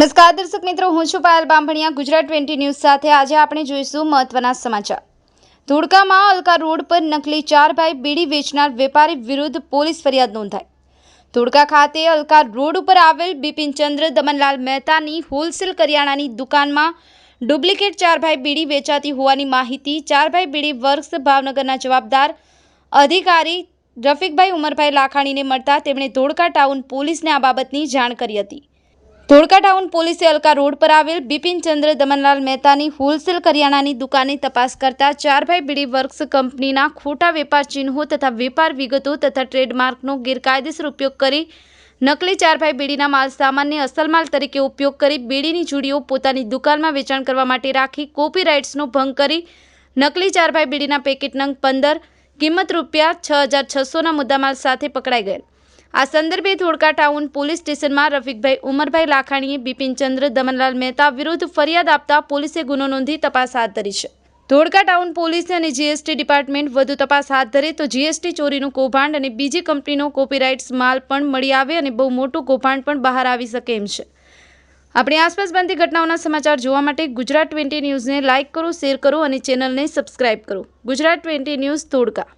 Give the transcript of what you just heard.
નમસ્કાર દર્શક મિત્રો, હું છું પાયલ બાંભણિયા ગુજરાત ટ્વેન્ટી ન્યૂઝ સાથે આજે આપણે જોઈશું મહત્વના સમાચાર. ધોળકામાં અલકા રોડ પર નકલી ચાર ભાઈ બીડી વેચનાર વેપારી વિરુદ્ધ પોલીસ ફરિયાદ નોંધાઈ. ધોળકા ખાતે અલકા રોડ ઉપર આવેલ બિપિનચંદ્ર દમનલાલ મહેતાની હોલસેલ કરિયાણાની દુકાનમાં ડુપ્લિકેટ ચાર ભાઈ બીડી વેચાતી હોવાની માહિતી ચાર ભાઈ બીડી વર્ક્સ ભાવનગરના જવાબદાર અધિકારી રફીકભાઈ ઉમરભાઈ લાખાણીને મળતા તેમણે ધોળકા ટાઉન પોલીસને આ બાબતની જાણ કરી હતી. ધોળકા ટાઉન પોલીસે અલકા રોડ પર આવેલ બિપિનચંદ્ર દમનલાલ મહેતાની હોલસેલ કરિયાણાની દુકાનની તપાસ કરતા ચારભાઈ બીડી વર્ક્સ કંપનીના ખોટા વેપાર ચિહ્નો તથા વેપાર વિગતો તથા ટ્રેડમાર્કનો ગેરકાયદેસર ઉપયોગ કરી નકલી ચારભાઈ બીડીના માલ સામાનને અસલ માલ તરીકે ઉપયોગ કરી બીડીની ચૂડીઓ પોતાની દુકાનમાં વેચાણ કરવા માટે રાખી કોપીરાઇટ્સનો ભંગ કરી નકલી ચારભાઈ બીડીના પેકેટ નંગ પંદર કિંમત રૂપિયા છ હજાર છસોના મુદ્દામાલ સાથે પકડાઈ ગયેલ. આ સંદર્ભે ધોળકા ટાઉન પોલીસ સ્ટેશનમાં રફિકભાઈ ઉમરભાઈ લાખાણીએ બિપિનચંદ્ર દમનલાલ મહેતા વિરુદ્ધ ફરિયાદ આપતા પોલીસે ગુનો નોંધી તપાસ હાથ ધરી છે. ધોળકા ટાઉન પોલીસ અને જીએસટી ડિપાર્ટમેન્ટ વધુ તપાસ હાથ ધરે તો જીએસટી ચોરીનું કૌભાંડ અને બીજી કંપનીનો કોપીરાઇટ્સ માલ પણ મળી આવે અને બહુ મોટું કૌભાંડ પણ બહાર આવી શકે એમ છે. આપણી આસપાસ બનતી ઘટનાઓના સમાચાર જોવા માટે ગુજરાત ટ્વેન્ટી ન્યૂઝને લાઇક કરો, શેર કરો અને ચેનલને સબસ્ક્રાઇબ કરો. Gujarat twenty news Dholka.